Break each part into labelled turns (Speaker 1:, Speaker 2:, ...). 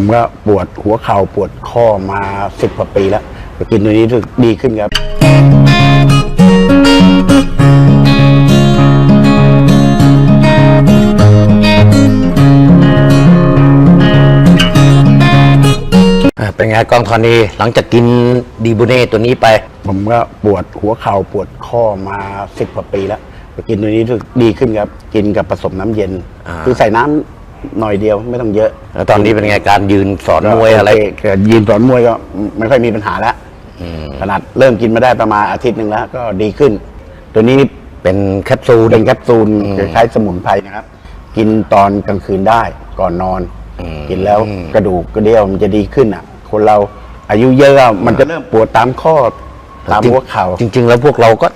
Speaker 1: ผมก็ปวดหัวเข่าปวดข้อมาสิบกว่าปีแล้วไปกินตัวนี้รู้สึกดีขึ้นครับ
Speaker 2: อ่าเป็นไงกองธรณีหลังจากกินดีบูเน่ตัวนี้ไป
Speaker 1: ผมก็ปวดหัวเข่าปวดข้อมาสิบกว่าปีแล้วไปกินตัวนี้รู้สึกดีขึ้นครับ กินกับผสมน้ำเย็น
Speaker 2: อ่า
Speaker 1: คือใส่น้ำ หน่อยเดียวไม่ต้องเยอะ
Speaker 2: แล้วตอนนี้เป็นไงการยืนสอนมวยอะไร
Speaker 1: โเคก็ยืนสอนมวยก็ไม่ค่อยมีปัญหาแล้วขนาดเริ่มกินมาได้ประมาณอาทิตย์หนึ่งแล้ว ก็ดีขึ้น ตัวนี้
Speaker 2: เป็นแคปซูล
Speaker 1: เป็นแคปซูลคล้ายๆสมุนไพรนะครับ กินตอนกลางคืนได้ก่อนนอน กินแล้วกระดูกกระเดี่ยวมันจะดีขึ้นอะ คนเราอายุเยอะอะมันจะเริ่มปวดตามข้อตามหัวเข่า
Speaker 2: จริง ๆ แล้วพวกเราก็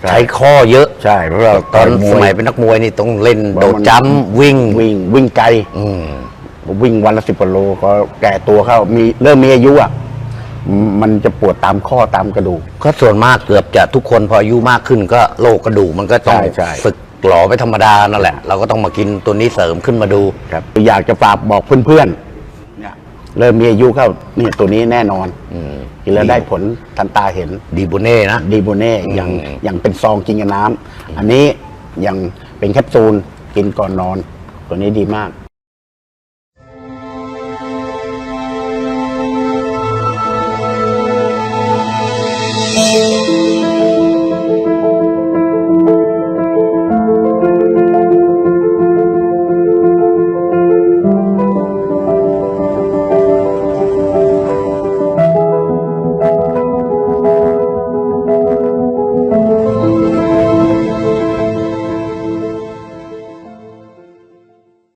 Speaker 1: ใช่
Speaker 2: ใช้ข้อเยอะ
Speaker 1: ใช่เพราะเรา
Speaker 2: ตอน
Speaker 1: ว
Speaker 2: สมัยเป็นนักมวยนี่ต้องเล่น
Speaker 1: เพราะ
Speaker 2: โดด
Speaker 1: มัน
Speaker 2: จ้ำวิ่ง
Speaker 1: วิ่งวิ่งไกล
Speaker 2: อืม
Speaker 1: วิ่งวันละสิบกิโลก็แก่ตัวเข้ามีเริ่มมีอายุอะมมันจะปวดตามข้อตามกระดูก
Speaker 2: ก็ส่วนมากเกือบจะทุกคนพออายุมากขึ้นก็โรคกระดูกมันก็ต้อง
Speaker 1: ใช่ใช่
Speaker 2: สึกหลอไปธรรมดานั่นแหละ เราก็ต้องมากินตัวนี้เสริมขึ้นมาดู
Speaker 1: ครับอยากจะฝากบอกเพื่อนๆ เนี่ยเริ่มมีอายุเข้าเนี่ยตัวนี้แน่นอนกินแล้วได้ผลทันตาเห็น
Speaker 2: ดีบูเน่นะ
Speaker 1: ดีโบเน่อย่าง
Speaker 2: อืม
Speaker 1: อย่างเป็นซองกินกับน้ำอันนี้อย่างเป็นแคปซูลกินก่อนนอน ตัวนี้ดีมาก